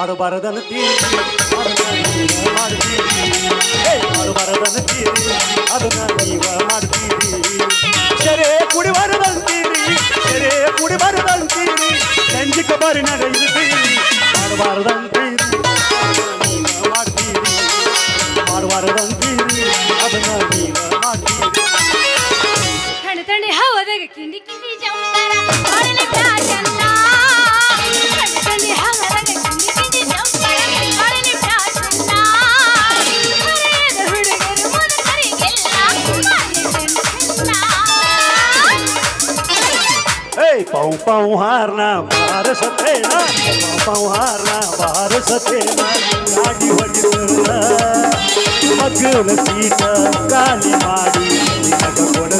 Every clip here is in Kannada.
ಮಾಡಬಾರದನ್ನುತ್ತೀರಿ ಅದನ್ನ ನೀವ ಮಾಡ್ತೀರಿ ಏ ಮಾಡಬಾರದನ್ನುತ್ತೀರಿ ಅದನ್ನ ನೀವ ಮಾಡ್ತೀರಿ ಸೆರೆ ಕುಡಿಬಾರದಂತೀರಿ ಸೆರೆ ಕುಡಿಬಾರದಂತೀರಿ ಸಂಜಿಕ ಬಾರಿನಾಗ ಇರ್ತೀರಿ ಮಾಡಬಾರದಂತೀರಿ ಅದನ್ನ ನೀವ ಮಾಡ್ತೀರಿ ಮಾಡಬಾರದಂತೀರಿ ಅದನ್ನ ನೀವ ಮಾಡ್ತೀರಿ ತಣ್ಣೆ ತಣ್ಣೆ ಹವದಾಗ ಕಿಂಡಿ ಕಿಂಡಿ ಜಂಪರ ಪೌ ಪೌ ಹಾರ್ನ ಬಾರಸತೇನ ಪೌ ಪೌ ಹಾರ್ನ ಬಾರಸತೇನ ಗಾಡಿ ಹೊಡಿತನ ಮಗ್ಗಲ ಸೀತ ಖಾಲಿ ಮಾಡಿ ನಿನಗ ಕೊಡತನ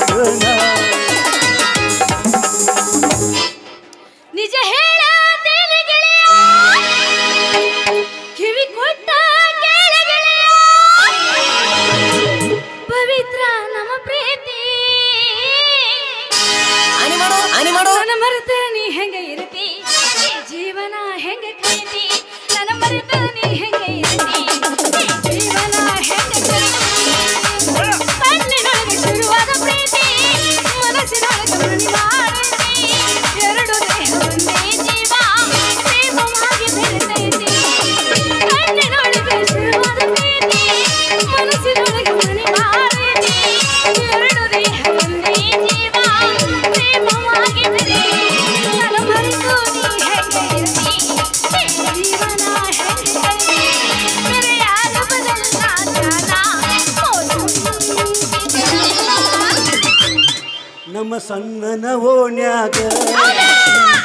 ನಮ್ಮ ಸಣ್ಣನ ಓಣ್ಯಾಗ.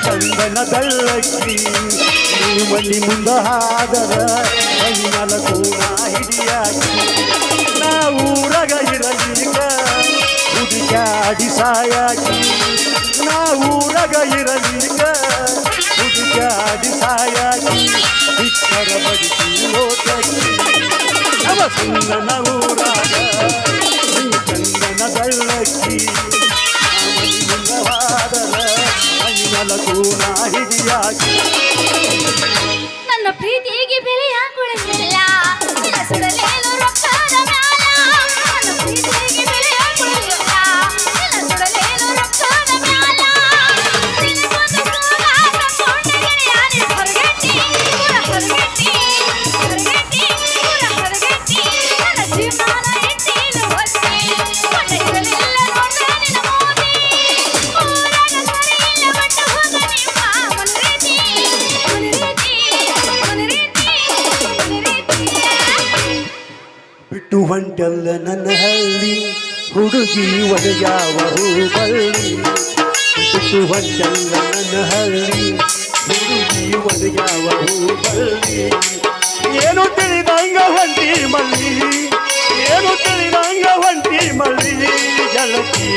ಚಂದನ ಬೆಳ್ಳಕ್ಕಿ ಮಲ್ಲಿ ಮುಂದ ಹಾದರ. ಕಣ್ಣಲ ಕೂಡ ಹಿಡಿಯಾಗಿ ನಾವು ಊರಗ ಇರಲಿಕ ಹುಡುಕಾಡಿ ಸಾಯಾಗಿ ನಾ ಊರಗ ಇರಲಿಕ ಹುಡುಕಾಡಿ ಸಾಯಾಗಿ ಇಕ್ಕರ ಬಡಿಸಿ ಲೋಕಕ್ಕೆ ನಮ್ಮ ಸಣ್ಣನ ಊರಾಗ. Luna. ಹುಡುಗಿ ಜೀವನ ಯಾವ ಹೂವಲ್ಲಿ ಹೊಂಟಲ್ಲ ಚಂದನ ಹಳ್ಳಿ ಇದು ಜೀವನ ಯಾವ ಹೂವಲ್ಲಿ ಏನು ತಿಳಿದಂಗ ಹೊಂಟಿ ಮಲ್ಲಿ ಏನು ತಿಳಿದಂಗ ಹೊಂಟಿ ಮಲ್ಲಿ ಜಲತಿ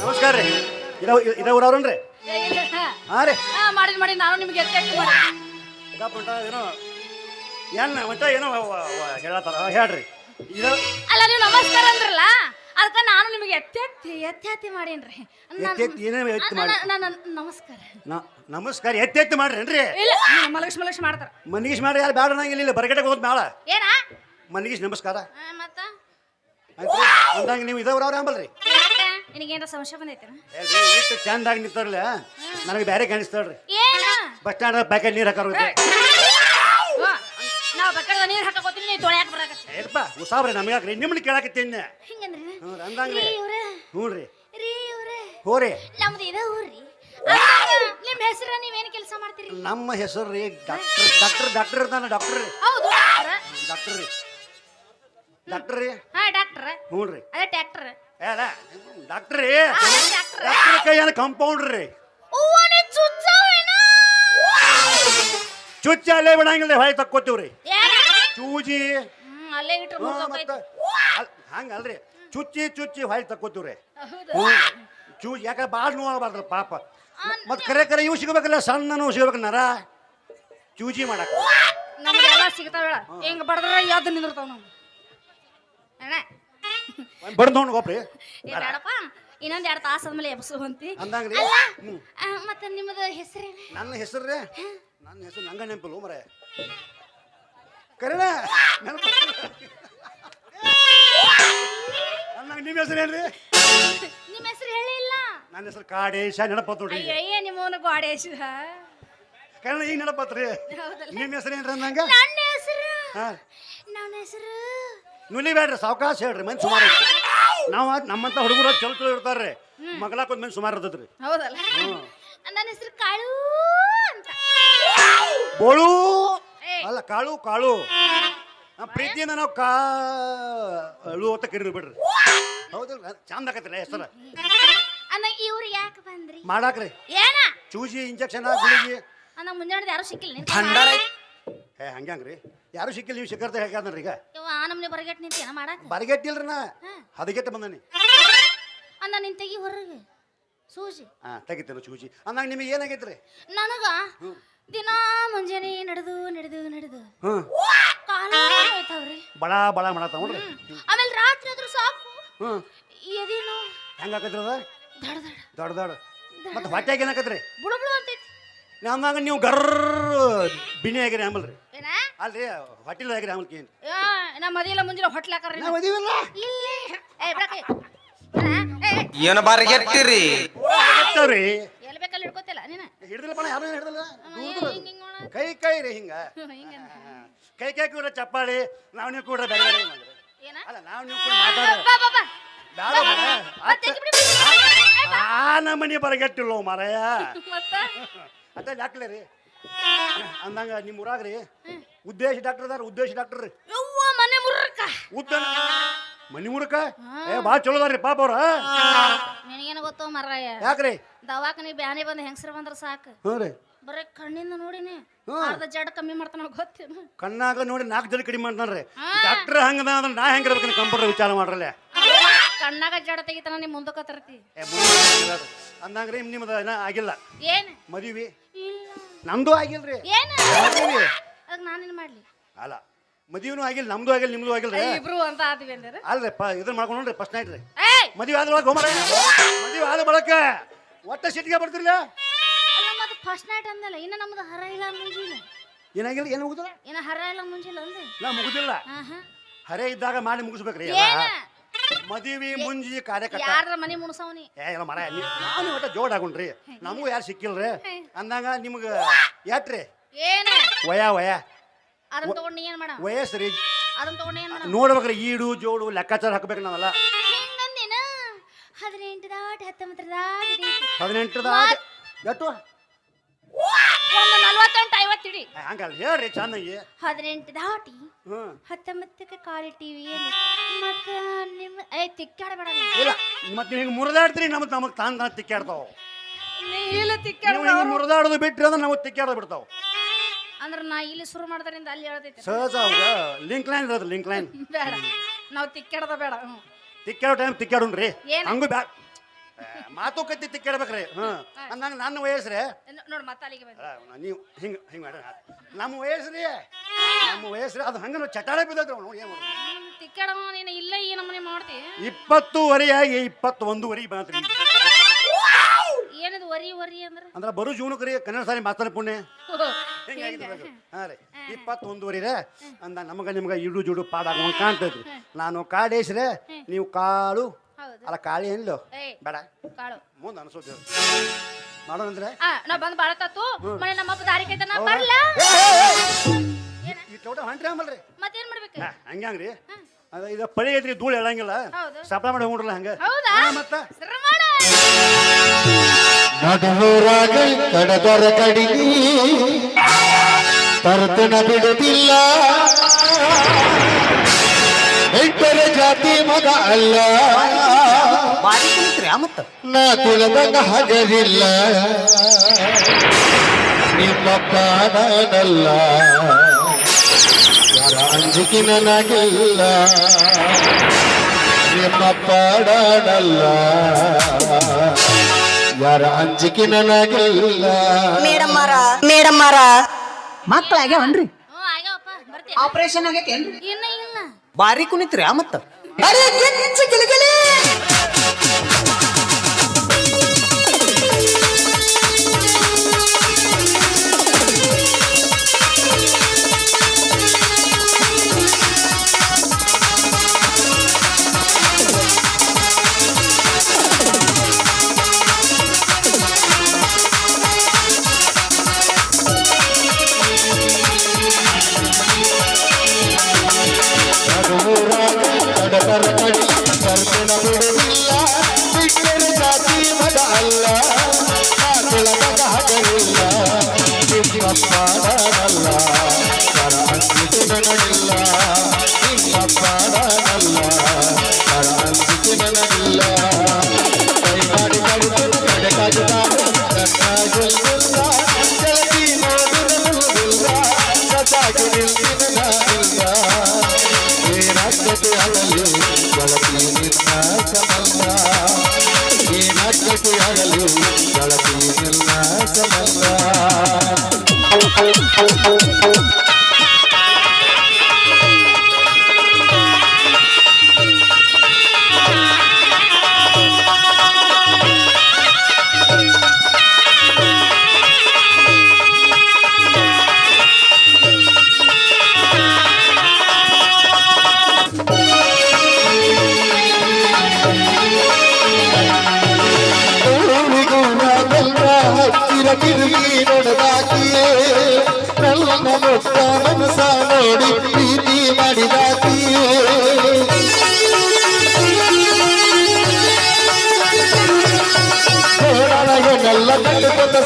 ನಮಸ್ಕಾರ ರೀ. ಇದ ಇದ ಊರವ್ರನ್ರಿ ಹಾಂ ರೀ ಹಾ ಮಾಡಿದ್ ಮಾಡಿ ನಾನು ನಿಮ್ಗೆ ಎತ್ತಿ ಮಾಡಿ ಇದಪ್ಪ ಏನೋ ಏನ್ ಮಟ್ಟ ಏನೋ ಹೇಳತ್ತಾರ ಹೇಳ್ರಿ. ಇದು ಅಲ್ಲ ನೀವು ನಮಸ್ಕಾರ ಅಂದ್ರಲ್ಲ ಅದಕ್ಕೆ ನಾನು ನಿಮಗೆ ಎತ್ತೆತ್ತಿ ಎತ್ತೆತ್ತಿ ಮಾಡೇನ್ರಿ. ಎತ್ತೆತ್ತಿ ಏನೇ ಎತ್ತಿ ಮಾಡಿ? ನಾನು- ನಮಸ್ಕಾರ. ನಮಸ್ಕಾರ ಎತ್ತಿ ಎತ್ತಿ ಮಾಡ್ರೇನ್ರಿ? ಇಲ್ಲ. ಮಲಗಿಸ್ ಮಲಗಿಸ್ ಮಾಡ್ತಾರ. ಮನಗೀಶ್ ಮಾಡಿ ಯಾರು ಬೇಡ ಅನ್ನಂಗಿಲ್ಲ ಇಲ್ಲ ಬರಗಡೆ ಹೋದ್ ಮೇಳ ಏನಾ? ಮನಗೀಶ್ ನಮಸ್ಕಾರ. ಮತ್ತ? ಅಂದಂಗೆ ನೀವು ಇದವ್ರವ್ರ ಅಂಬಲ್ರಿ. ನಿನಗೇನ ಸಮಸ್ಯೆ ಬಂದೈತೆ ಹೇಳ್ರಿ ಇಷ್ಟು ಚಂದಾಗಿ ನಿಂತಾರಲ್ಲ ನನಗೆ ಬೇರೆ ಕಾಣಿಸ್ತಾಳ್ರಿ ಏನ? ಬಸ್ ಸ್ಟ್ಯಾಂಡ್ ಪ್ಯಾಕೆಟ್ ನೀರು ಹಾಕೋರು ನಾವು ಬಕ್ಕದ ನೀರು ಹಾಕೋತೀನಿ ನೀ ತೊಳ್ಯಾಕ ಬರಾಕತ್ತಿ ಏಪ್ಪ ಉಸಾಬ್ರಿ ನಮಗೆ ಯಾಕ್ರಿ? ನಿಮ್ಮನ್ನ ಕೇಳಾಕತ್ತೀನಿ ಹಿಂಗಂದ್ರಿ? ಹ್ಞೂ ಅಂದಂಗ್ರಿ. ಹ್ಞೂ ರೀ ರೀ ಇವ್ರ ಹೋರಿ. ನಮ್ದು ಇದ ಊರ್ರಿ. ನಿಮ್ಮ ಹೆಸರ ನೀವೇನು ಕೆಲಸ ಮಾಡ್ತೀರಿ? ನಮ್ಮ ಹೆಸರು ರೀ ಡಾಕ್ಟರ್ ಡಾಕ್ಟರ್ ಡಾಕ್ಟರ್ ಇರ್ತಾನೆ ಡಾಕ್ಟರ್. ರೀ ಹೌದು ಡಾಕ್ಟ್ರ. ಡಾಕ್ಟರ್ ರೀ. ಡಾಕ್ಟರ್ ರೀ. ಹಾ ಡಾಕ್ಟರ್. ಹ್ಞೂ ರೀ ಅದೇ ಟ್ಯಾಕ್ಟರ್. ಏ ಡಾಕ್ಟ್ರಿ ಡಾಕ್ಟರ್ ಕೈ ಏನು ಕಂಪೌಂಡ್ರ್ ಚುಚ್ಚ ಅಲ್ಲೇ ಬಿಡಂಗಿಲ್ಲ ಹೊಯ್ ತಕ್ಕೋತೀವ್ರಿ. ಏನ? ಚೂಜಿ ಮತ್ತ ಹಂಗಲ್ರಿ. ಚುಚ್ಚಿ ಚುಚ್ಚಿ ಹೊಯ್ ತಕ್ಕೋತೀವ್ರಿ. ಚೂಜಿ ಯಾಕೆ ಭಾಳ ನೋಡ್ಬಾರ್ದು ಪಾಪ. ಮತ್ತೆ ಕರೆ ಕರೆ ಇವು ಸಿಗಬೇಕಲ್ಲ ಸಣ್ಣ ನೋವು ಸಿಗ್ಬೇಕು ನರ? ಚೂಜಿ ಮಾಡಕ್ಕೆ ನಮ್ಗೆಲ್ಲ ಸಿಗ್ತಾವ ಹೆಂಗ್ ಬಡದ್ರ ಯಾವ್ದು ನಿಂದಿರ್ತಾವ ನಾವು. ಬಡ್ದು ನೋಡಿ ಹೋಗ್ರಿ ಏ ಬೇಡಪ್ಪ. ಇನ್ನೊಂದ್ ಎರಡು ತಾಸು ಆದ್ಮೇಲೆ ಎಬ್ಸು ಅಂತಿ. ಅಂದಂಗ್ರಿ ಅಲ್ಲ ಹ್ಮ್. ಆ, ಮತ್ತೆ ನಿಮ್ಮದು ಹೆಸರೇನು? ನನ್ನ ಹೆಸರು ರೀ? ನನ್ನ ಹೆಸರು ನಂಗ ನೆನಪಿಲ್ಲ ಮರ. ನೆನಪು? ನನ್ನ ನಿಮ್ಮ ಹೆಸರು ಏನ್ರಿ? ನಿಮ್ಮ ಹೆಸರು ಹೇಳಿಲ್ಲ ನನ್ನ ಹೆಸರು ಕಾಡೇಶ ನೆನಪತ್ ನೋಡ್ರಿ. ಈಗ. ಅಯ್ಯಯ್ಯ ನಿಮ್ಮವನು ಗೋಡೇಶ್ ಕನ್ನಡ ಈಗ ನೆನಪತ್ರಿ. ಹೌದಲ್ಲ. ನಿಮ್ಮ ಹೆಸರು ಏನ್ರಿ ಅಂದಂಗ? ನನ್ನ ಹೆಸರು. ಹಾ. ನನ್ನ ಹೆಸರು ನುಲಿ ಬೇಡ್ರಿ ಸಾವಕಾಶ ಹೇಳ್ರಿ ಮನ್ ಸುಮಾರು ಐತಿ ನಾವು ನಮ್ಮಂತ ಹುಡುಗರು ಚಲೋ ಚಲೋ ಇರ್ತಾರ್ರಿ. ಮಗಳಾಕೊಂದ್ ಮನ್ ಸುಮಾರು ಇರ್ತದ್ರಿ. ಹೌದಲ್ಲ. ನನ್ನ ಹೆಸರು ಕಾಳು ಅಂತ. ಬೋಳು. ಅಲ್ಲ ಕಾಳು ಕಾಳು. ನಮ್ಮ ಪ್ರೀತಿಯಿಂದ ನಾವು ಕಾಳು ಅಂತ ಕರೀರಿ ಬಿಡ್ರಿ. ಹೌದಲ್ಲ ಚಂದ ಆಗತ್ತಲ್ಲ ಹೆಸರ. ಅನ್ನ ಇವ್ರು ಯಾಕೆ ಬಂದ್ರಿ? ಮಾಡಾಕ್ರಿ. ಏನ? ಚೂಜಿ ಇಂಜೆಕ್ಷನ್ ಗುಳಿಗೆ. ಅನ್ನ ಮುಂಜಾನೆ ಯಾರು ಸಿಕ್ಕಿಲ್ಲ ಏ ಹಂಗ್ಯಾಂಗ್ರಿ? ಯಾರು ಸಿಕ್ಕಿಲ್ಲ ನೀವು ಸಿಕ್ಕರ್ತ ಹೇಗಾದ್ರಿ ಈಗ? ಇವ ಆ ನಮ್ನೆ ಬರಗೆಟ್ ನಿಂತೇನ ಮಾಡಾಕ? ಬರಗೆಟ್ಟಿಲ್ರಿ ನಾ. ಹದಗೆಟ್ಟ ಬಂದನಿ. ಅಂದ ನಿನ್ ತೆಗಿ ಹೊರಗೆ ಸೂಜಿ. ಹಾ ತೆಗಿತೇನೆ ಸೂಜಿ. ಅಂದಾಗ ನಿಮಗೆ ಏನಾಗೈತ್ರಿ? ನನಗ ದಿನಾ ಮುಂಜಾನೆ ನಡೆದು ನಡೆದು ನಡೆದು. ಕಾಲ ಹೋಯ್ತಾವ್ರಿ. ಬಳ ಬಳ ಮಾಡತ್ತ ನೋಡ್ರಿ ಆಮೇಲೆ ರಾತ್ರಿ ಆದ್ರೂ ಸಾಕು. ಹ್ಞೂ. ಹೆಂಗ ಹೆಂಗಾಕತ್ರಿ ಅದ? ದಡ ದಡ. ದೊಡ್ಡ ದೊಡ್ಡ ಮತ್ತೆ ಹೊಟ್ಟೆಗೆ ಏನಾಕತ್ರಿ? ಬುಡ ಬುಡ ಅಂತೈತಿ. ಅಂದಾಗ ನೀವು ಗರ್ರ ಬಿನಿ ಆಗಿರಿ ಆಮೇಲೆ ಏನ ಅಲ್ರಿ ಹೊಟ್ಟಿಲ್ ಆಗಿರಿ ಆಮೇಲೆ ಏನು ಯಾ ನಾ ಮದಿಲ್ಲ ಮುಂಜಾನೆ ಹೊಟ್ಲಾಕರ್ರಿ ನಾವು ಅದೀವಲ್ಲ ಇಲ್ಲಿ. ಏ ಏ ಏನ ಬಾರಿಗೆಟ್ಟಿರಿ ಗೊತ್ತವ್ರಿ ಎಲ್ಲಿ ಬೇಕಲ್ಲಿ ಹಿಡ್ಕೋತಿಲ್ಲ ನೀನ? ಹಿಡ್ದಿಲ್ಲ ಪಣ ಯಾರು ಹಿಡ್ದಿಲ್ಲ? ಹಿಂಗ್ ಹಿಂಗ್ ಮಾಡ ಕೈ ಕೈ ರೀ ಹಿಂಗ. ಹಿಂಗ ಕೈ ಕೈ ಕೂಡ ಚಪ್ಪಾಳಿ ನಾವು ನೀವು ಕೂಡ ಬೇರೆ ಬೇರೆ. ಏನ? ಅಲ್ಲ ನಾವು ನೀವು ಕೂಡ ಮಾತಾಡೋ ಬಾ ಬಾ ಬಾ. ಮತ್ತೆ ತೆಗಿ ಬಿಡಿ, ಬಿಡಿ, ಬಿಡಿ. ಆ ನಮ್ಮನಿ ಬರಗೆಟ್ಟಿಲ್ಲ ಮಾರಾಯ. ಮತ್ತ? ಅಟ್ಟ ಯಾಕ್ಲೆ ರೀ? ಅಂದಂಗ ನಿಮ್ಮ ಊರಾಗ್ರಿ. ಉದ್ದೇಶ ಡಾಕ್ಟರ್ ಅದಾರ ಉದ್ದೇಶ ಡಾಕ್ಟರ್ ಯವ್ವ ಮನೆ ಮುರ್ರಕ ಉದ್ದ ಮನಿ ಮುರುಕ ಏ ಬಾ ಚಲೋ ಅದಾರ್ರಿ ಪಾಪ ಅವ್ರ. ನಿನಗೇನು ಗೊತ್ತೋ ಮರ್ರಾಯ ಯಾಕ್ರಿ? ದವಾಖಾನಿ ಬ್ಯಾನಿ ಬಂದು ಹೆಂಗಸ್ರು ಬಂದ್ರ ಸಾಕು. ಹ್ಞೂ ರೀ. ಬರೀ ಕಣ್ಣಿಂದ ನೋಡಿನಿ. ಅರ್ಧ ಜಡ ಕಮ್ಮಿ ಮಾಡ್ತಾನ ಗೊತ್ತೇನು? ಕಣ್ಣಾಗ ನೋಡಿ ನಾಲ್ಕು ಜಡ ಕಡಿಮೆ ಮಾಡ್ತಾನ್ರಿ. ಡಾಕ್ಟರ್ ಹಂಗದ ಅಂದ್ರೆ ನಾ ಹೆಂಗಿರ್ಬೇಕು ಕಂಪ್ಯೂಟರ್ ವಿಚಾರ ಮಾಡ್ರಲ್ಲ. ಕಣ್ಣಾಗ ಜಡ ತೆಗಿತಾನ ನೀ ಮುಂದಕ್ಕೆ ತರ್ತಿ. ಅಂದಂಗ್ರಿ ನಿಮ್ದು ಏನ ಆಗಿಲ್ಲ. ಏನ್? ಮದುವೆ. ನಮ್ದು ಆಗಿಲ್ರಿ. ರೀ ಮದುವೆ ಅದಕ್ಕೆ ನಾನೇನ್ ಮಾಡ್ಲಿ. ಅಲ್ಲ ಮದುವೆನೂ ಆಗಿಲ್ಲ ನಮ್ದು ಆಗಿಲ್ಲ ನಿಮ್ದು ಆಗಿಲ್ಲ ಇಬ್ರು ಅಂತ ಆದ್ವಿ ಅಂದ್ರೆ ಅಲ್ರಿ ಪ ಇದನ್ನ ಮಾಡ್ಕೊಂಡು ನೋಡ್ರಿ ಫಸ್ಟ್ ನೈಟ್ ರೀ. ಏಯ್! ಮದುವೆ ಆದ ಒಳಗೆ ಹೋಮರ ಮದುವೆ ಆದ ಬಳಕ ಒಟ್ಟ ಸಿಟ್ಟಿಗೆ ಬರ್ತಿರ್ಲ? ಅಲ್ಲ ಮತ್ತೆ ಫಸ್ಟ್ ನೈಟ್ ಅಂದಲ್ಲ ಇನ್ನ ನಮ್ದು ಹರ ಇಲ್ಲ ಮುಂಜಿಲ್ಲ ಏನಾಗಿಲ್ಲ ಏನು ಮುಗಿದಿಲ್ಲ ಇನ್ನ ಹರ ಇಲ್ಲ ಮುಂಜಿಲ್ಲ ಅಂದ್ರೆ. ನಾ ಮುಗುದಿಲ್ಲ. ಹಾ ಹರೇ ಇದ್ದಾಗ ಮಾಡಿ ಮುಗಿಸ್ಬೇಕ್ರಿ ಏನ? ಮದುವೆ ಮುಂಜಿ ಕಾರ್ಯಕರ್ತ. ಯಾರ ಮನೆ ಮುಣಸವನಿ? ಏ ಇಲ್ಲ ಮರ ನಾನು ಒಟ್ಟ ಜೋಡ್ ಹಾಕೊಂಡ್ರಿ ನಮಗೂ ಯಾರು ಸಿಕ್ಕಿಲ್ರಿ? ಅಂದಾಗ ನಿಮ್ಗೆ ಯಾಟ್ರಿ ಏನ? ವಯ ವಯ ಅದನ್ನ ತಗೊಂಡು ಏನ್ ಮಾಡ? ವಯಸ್ಸು ರೀ ಅದನ್ನ ತಗೊಂಡು ಏನ್ ಮಾಡ? ನೋಡ್ಬೇಕ್ರಿ ಈಡು ಜೋಡು ಲೆಕ್ಕಾಚಾರ ಹಾಕ್ಬೇಕು ನಾವೆಲ್ಲ. ಹದಿನೆಂಟು ದಾಟಿ ಹತ್ತೊಂಬತ್ತರ ದಾಟಿ ಹದಿನೆಂಟರದ ಎಷ್ಟು ಒಂದು ನಲ್ವತ್ತೆಂಟು ಐವತ್ತು ಇಡಿ. ಹಂಗಲ್ಲ ಹೇಳ್ರಿ ಚೆನ್ನಾಗಿ ಹದಿನೆಂಟು ದಾಟಿ ಹ್ಞೂ. ಹತ್ತೊಂಬತ್ತಕ್ಕೆ ಕಾಲಿ ಟಿವಿ ಮತ್ತ ನಿಮ್ಮ ಏ ತಿಕ್ಕಾಡಬೇಡ ಇಲ್ಲ ಮತ್ತೆ ನೀವು ಹಿಂಗೆ ಮುರಿದಾಡ್ತೀರಿ ನಮಗೆ ನಮಗೆ ತಾನು ತಾನು ತಿಕ್ಕಾಡ್ತಾವ. ಇಲ್ಲ ತಿಕ್ಕಾಡ ನೀವು ಹಿಂಗೆ ಮುರಿದಾಡೋದು ಬಿಟ್ರಿ ಅಂದ್ರೆ ನಾವು ತಿಕ್ಕಾಡೋದು ಬಿಡ್ತಾವ. ಅಂದ್ರೆ ನಾ ಇಲ್ಲಿ ಶುರು ಮಾಡ್ದರಿಂದ ಅಲ್ಲಿ ಹೇಳ್ತೈತಿ ಸಹಜ ಅವಾಗ ಲಿಂಕ್ ಲೈನ್ ಇರೋದು ಲಿಂಕ್ ಲೈನ್. ಬೇಡ ನಾವು ತಿಕ್ಕಾಡದ ಬೇಡ ಹ್ಞೂ. ತಿಕ್ಕಾಡೋ ಟೈಮ್ ತಿಕ್ಕಾಡೋಣ್ರಿ ರೀ ಹಂಗೂ ಬ್ಯಾ ಏ, ಮಾತುಕತೆ ಕೇಳ್ಬೇಕ್ರಿ. ಹ್ಞೂ ಅಂದಂಗ ನನ್ನ ವಯಸ್ಸ್ರಿ. ನೋ- ನೋಡು ಮತ್ತೆ ಅಲ್ಲಿಗೆ ಬಂದೆ. ನೀವು ಹಿಂಗ ಹಿಂಗ ಮಾಡ್ರಿ ನಮ್ಮ ವಯಸ್ಸ್ರಿ. ನಮ್ಮ ವಯಸ್ಸ್ರಿ. ಅದು ಹಂಗ ಚಟಾಳ ಬಿದ್ದೈತ್ರಿ ಅವ್ನು ಏನು ಮಾಡೋದು? ತಿಕ್ಕಾಡ ನೀನು ಇಲ್ಲ ಈ ನಮ್ಮನೆ ಮಾಡ್ತಿ. ಇಪ್ಪತ್ತುವರೆಯಾಗಿ ವರಿ ಬಂತ್ರಿ ಏನದು ವರಿ ವರಿ ಅಂದ್ರೆ? ಅಂದ್ರೆ ಬರೋ ಜೀವನಕ್ಕೆ ರೀ ಕನ್ನಡ ಸಾರಿ ಮಾತಾಡ ಪುಣ್ಯ. ಹಾಂ ರೀ. ಇಪ್ಪತ್ತೊಂದುವರೆ ರೇ ಅಂದ ನಮಗೆ ನಿಮ್ಗೆ ಇಡು ಜುಡು ಪಾಡಾಗ ಕಾಣ್ತೈತ್ರಿ. ನಾನು ಕಾಡೇಸ್ರೆ ನೀವು ಕಾಳು ಹೌದು. ಅಲ್ಲ ಕಾಳಿ ಏನಿಲ್ಲ ಏಯ್ ಬೇಡ. ಕಾಳು. ಮುಂದೆ ಅನ್ಸೋದು ಮಾಡೋಣಂದ್ರೆ ಆ ನಾ ಬಂದ್ ಬಾಳತ್ತಾತು ಮನೆ ನಮ್ಮಪ್ಪ ದಾರಿ ಕೈತ ನಾ ಬರ್ಲ? ಏನ? ಈ ಚೌಟ ಹೊಂಟ್ರಿ ಆಮಲ್ರಿ ಮತ್ತೇನ್ ಮಾಡ್ಬೇಕು? ಹಂಗ್ಯಾಂಗ್ರಿ ಅದ ಇದು ಪಳಿ ಐತ್ರಿ ಧೂಳು ಹೇಳಂಗಿಲ್ಲ ಹೌದು. ಸಪ್ಲ ಮಾಡಿ ಹೋಗ್ರಲ್ಲ ಹಂಗ. ಹೌದಾ? ಹಾ, ಮತ್ತ. ಸರ ಮಾಡು. ನಡುವೂರಾಗ ಕಡದರ ಕಡಿಗಿ ತರ್ತನ ಬಿಡುತ್ತಿಲ್ಲ. ಎಂಟರ ಜಾತಿ ಮಗ ಅಲ್ಲ. ಬಾರಿ ಕುಂತ್ರಿ ಮತ್ತ? ನಾ ಕುಲದಂಗ ಹಗರಿಲ್ಲ ನಿಮ್ಮಪ್ಪ ನಾನಲ್ಲ ಯಾರ ಅಂಜಿಕೆ ನನಗಿಲ್ಲ. ನಿಮ್ಮಪ್ಪ ನಾನಲ್ಲ ಯಾರ ಅಂಜಿಕೆ ನನಗಿಲ್ಲ. ಮೇಡಮ್ಮರ ಮೇಡಮ್ಮರ. ಮಕ್ಕಳಾಗ್ಯಾವನ್ರಿ? ಆಪರೇಷನ್ ಆಗೈತೇನ್ರಿ? ಇನ್ನ ಬಾರಿ ಕುಣಿತ್ರಿ ಆ ಮತ್ತ? ಅರೆ ಗಿಚ್ಚ ಗಿಲಿಗಿಲಿ ಬಾಳಲು ಬಳಸು ಎಲ್ಲ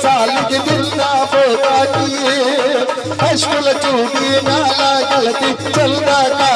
साल किथा पी अशुल चंकी नाला ग़लति चङा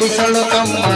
పడి సొళకమ్మా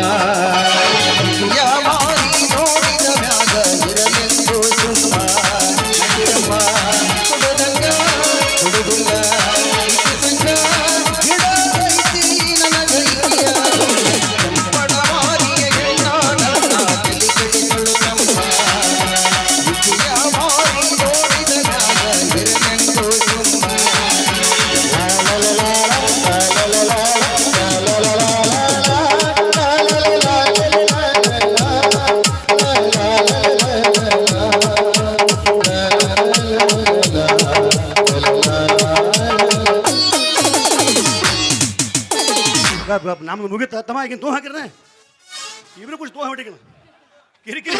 ನಮ್ದು ಮುಗಿತ ತಮ್ಮ ಈಗಿನ ತೋ ಹಾಕಿರನೆ ಇಬ್ರು ಕುछ ತೋ ಹಾಕಿ ಕಿರಿಕಿರಿ.